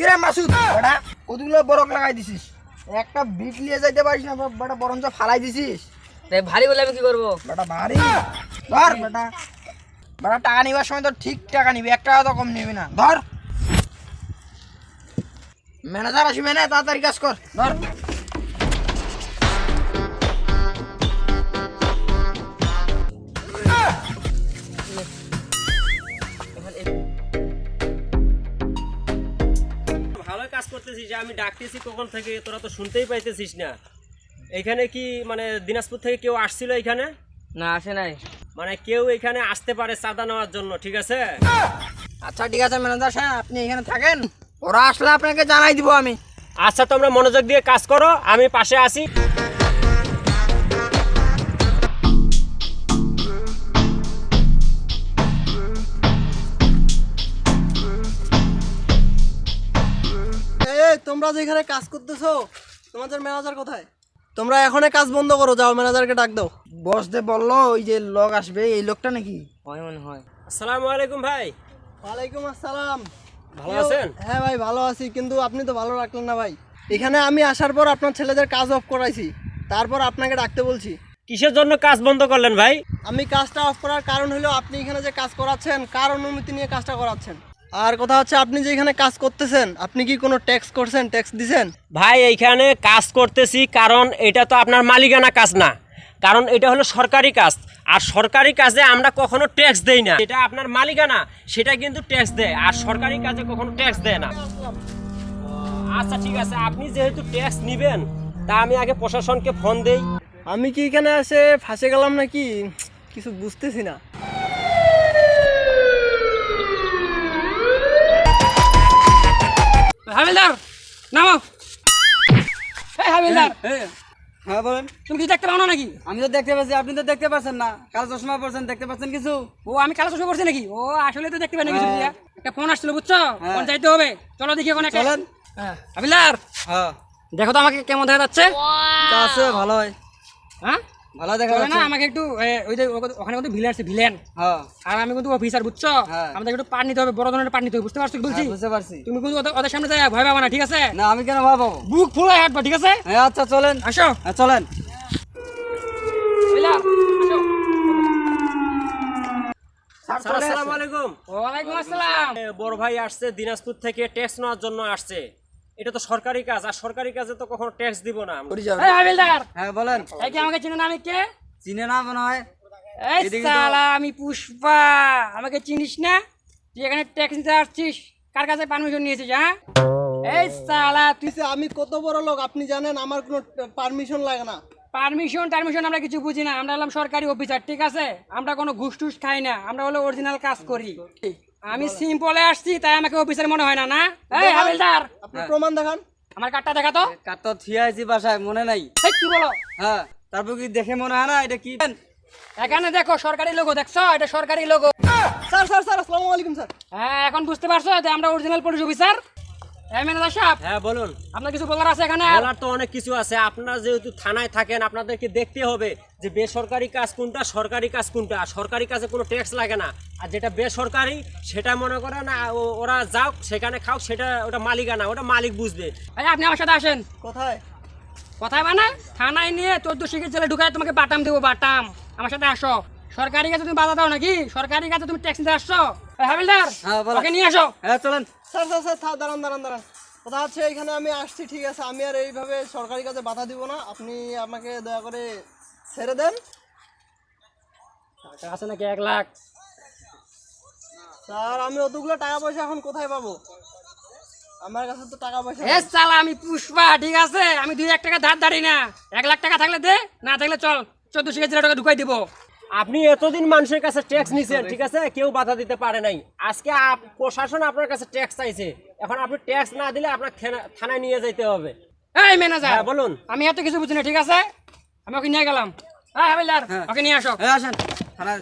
কিরে মাসুদ? বেটা কতগুলো বরক লাগাই দিছিস? একটা বিট নিয়ে যাইতে পারিস না বেটা বরঞ্চ ফালাই দিছিস। তাই ভারী বলে আমি কি করব? বেটা ভারী। ধর বেটা। বেটা টাকা নিবার সময় তো ঠিক টাকা নিবি এক টাকা তো কম নিবি না। ধর। ম্যানেজার আসবে না তাড়াতাড়ি কাজ কর। ধর। করতেছিস যে আমি ডাকতেছি কখন থেকে? তোরা তো শুনতেই পাইতেছিস না। এখানে কি মানে দিনাজপুর থেকে কেউ আসছিল এখানে? না আসে নাই। মানে কেউ এখানে আসতে পারে চাঁদা নেওয়ার জন্য ঠিক আছে? আচ্ছা ঠিক আছে ম্যানেজার সাহেব আপনি এখানে থাকেন? ওরা আসলে আপনাকে জানাই দিব আমি। আচ্ছা তোমরা মনোযোগ দিয়ে কাজ করো আমি পাশে আসি তোমরা যেখানে কাজ করতেছো তোমাদের ম্যানেজার কোথায়? তোমরা এখনই কাজ বন্ধ করো যাও ম্যানেজারকে ডাক দাও। বস দে বলল ওই যে লোক আসবে এই লোকটা নাকি? হয় মনে হয়। আসসালামু আলাইকুম ভাই। ওয়ালাইকুম আসসালাম। ভালো আছেন? হ্যাঁ ভাই ভালো আছি কিন্তু আপনি তো ভালো রাখলেন না ভাই। এখানে আমি আসার পর আপনার ছেলেদের কাজ অফ করাইছি। তারপর আপনাকে ডাকতে বলছি। কিসের জন্য কাজ বন্ধ করলেন ভাই? আমি কাজটা অফ করার কারণ হলো আপনি এখানে যে কাজ করাচ্ছেন কার অনুমতি নিয়ে কাজটা করাচ্ছেন? আর কথা হচ্ছে আপনি যে এখানে কাজ করতেছেন আপনি কি কোনো ট্যাক্স করছেন ট্যাক্স দিছেন? ভাই এইখানে কাজ করতেছি কারণ এটা তো আপনার মালিকানা কাজ না। কারণ এটা হলো সরকারি কাজ। আর সরকারি কাজে আমরা কখনো ট্যাক্স দেই না। এটা আপনার মালিকানা সেটা কিন্তু ট্যাক্স দেয়। আর সরকারি কাজে কখনো ট্যাক্স দেয় না। আচ্ছা ঠিক আছে। আপনি যেহেতু ট্যাক্স নেবেন তা আমি আগে প্রশাসনকে ফোন দেই। আমি কি এখানে এসে ফাঁসে গেলাম নাকি? কিছু বুঝতেছি না। হাবিলদার নামো। এই হাবিলদার হ্যাঁ বলেন। তুমি কিছু দেখতে পাও না নাকি? আমি তো দেখতে পাচ্ছি আপনি তো দেখতে পাচ্ছেন না। কালো চশমা পড়ছেন দেখতে পাচ্ছেন কিছু? ও আমি কালো চশমা করছি নাকি? ও আসলে তো দেখতে পাই না কিছু দিয়া। একটা ফোন আসছিল বুঝছ? হ্যাঁ। ফোন চাইতে হবে। চলো দেখি ওখানে চলেন। হ্যাঁ হাবিলদার হ্যাঁ। দেখো তো আমাকে কেমন দেখা যাচ্ছে। আছে ভালো হয়। হ্যাঁ? ভালো দেখা না আমাকে একটু ওই যে ওখানে- কিন্তু ভিলেন আছে ভিলেন হ্যাঁ। আর আমি কিন্তু অফিসার বুঝছ? হ্যাঁ। আমাদের একটু পার নিতে হবে বড় ধরনের পার নিতে হবে বুঝতে পারছ কি বলছি? হ্যাঁ, বুঝতে পারছি। তুমি কিন্তু ওদের- ওদের সামনে যাই ভয় পাবা না ঠিক আছে? না আমি কেন ভাবো বুক ফুল হয়ে হাঁটবা ঠিক আছে? হ্যাঁ আচ্ছা চলেন। আসো। হ্যাঁ চলেন। আসসালামু আলাইকুম ওয়ালাইকুম আসসালাম। বড় ভাই আসছে দিনাজপুর থেকে টেস্ট নেওয়ার জন্য আসছে। এটা তো সরকারি কাজ আর সরকারি কাজে তো কখনো ট্যাক্স দিব না হ্যাঁ বলেন। এই কি আমাকে চিনে না আমি কে? চিনে না মনে হয়। এই সালা আমি পুষ্পা। আমাকে চিনিস না? তুই এখানে ট্যাক্স নিতে আসছিস? কার কাছে পারমিশন নিয়েছিস হ্যাঁ? এই সালা তুই আমি কত বড় লোক আপনি জানেন আমার কোনো পারমিশন লাগে না। পারমিশন টারমিশন আমরা কিছু বুঝি না। আমরা হলাম সরকারি অফিসার ঠিক আছে? আমরা কোনো ঘুষ টুস খাই না। আমরা হলো অরিজিনাল কাজ করি। আমি সিম্পলে আসছি তাই আমাকে অফিসার মনে হয় না না? এই হাবিলদার। আপনি প্রমাণ দেখান। আমার কার্ডটা দেখা তো। তো থিয়ে আছি বাসায় মনে নাই। এই কি বলো? হ্যাঁ তারপর কি দেখে মনে হয় না এটা কি? এখানে দেখো সরকারি লোগো দেখছ? এটা সরকারি লোগো স্যার স্যার স্যার আসসালামু আলাইকুম স্যার। হ্যাঁ এখন বুঝতে পারছ যে আমরা অরিজিনাল পুলিশ অফিসার ম্যানেজার সাহেব হ্যাঁ বলুন। আপনার কিছু বলার আছে এখানে? বলার তো অনেক কিছু আছে। আপনারা যেহেতু থানায় থাকেন আপনাদেরকে দেখতে হবে যে বেসরকারি কাজ কোনটা সরকারি কাজ কোনটা। সরকারি কাজে কোনো ট্যাক্স লাগে না। আর যেটা বেসরকারি সেটা মনে করেন আ, ও- ওরা যাও সেখানে খাও সেটা ওটা মালিকানা ওটা মালিক বুঝবে। আপনি আমার সাথে আসেন। কোথায়? কথায় মানে? থানায় নিয়ে চোদ্দ শিখের জেলে ঢুকায় তোমাকে বাটাম দেবো বাটাম। আমার সাথে আসো। সরকারি কাজে তুমি বাধা দাও নাকি? সরকারি কাজে তুমি ট্যাক্স দিতে আসছো? হাবিলদার হ্যাঁ, ওকে নিয়ে আসো। হ্যাঁ চলেন। স্যার স্যার স্যার থা- দাঁড়ান দাঁড়ান দাঁড়ান। কথা হচ্ছে এখানে আমি আসছি ঠিক আছে? আমি আর এইভাবে সরকারি কাজে বাধা দিব না। আপনি আমাকে দয়া করে ছেড়ে দেন। টাকা আছে নাকি এক লাখ? স্যার আমি অতগুলো টাকা পয়সা এখন কোথায় পাবো? আমার কাছে তো টাকা পয়সা এ চালা আমি পুষ্পা ঠিক আছে? আমি দুই এক টাকা ধার ধারি না। এক লাখ টাকা থাকলে দে না থাকলে চল। চোদ্দ শিখের জেলে টাকা ঢুকাই দিব। আপনি এতদিন মানুষের কাছে ট্যাক্স নিছেন ঠিক আছে? কেউ বাধা দিতে পারে নাই। আজকে আপ- প্রশাসন আপনার কাছে ট্যাক্স চাইছে। এখন আপনি ট্যাক্স না দিলে আপনার থানা- থানায় নিয়ে যাইতে হবে। এই ম্যানেজার হ্যাঁ বলুন। আমি এত কিছু বুঝি না ঠিক আছে? আমি ওকে নিয়ে গেলাম। হ্যাঁ হাবিলদার ওকে নিয়ে আসো। হ্যাঁ আসেন থানায়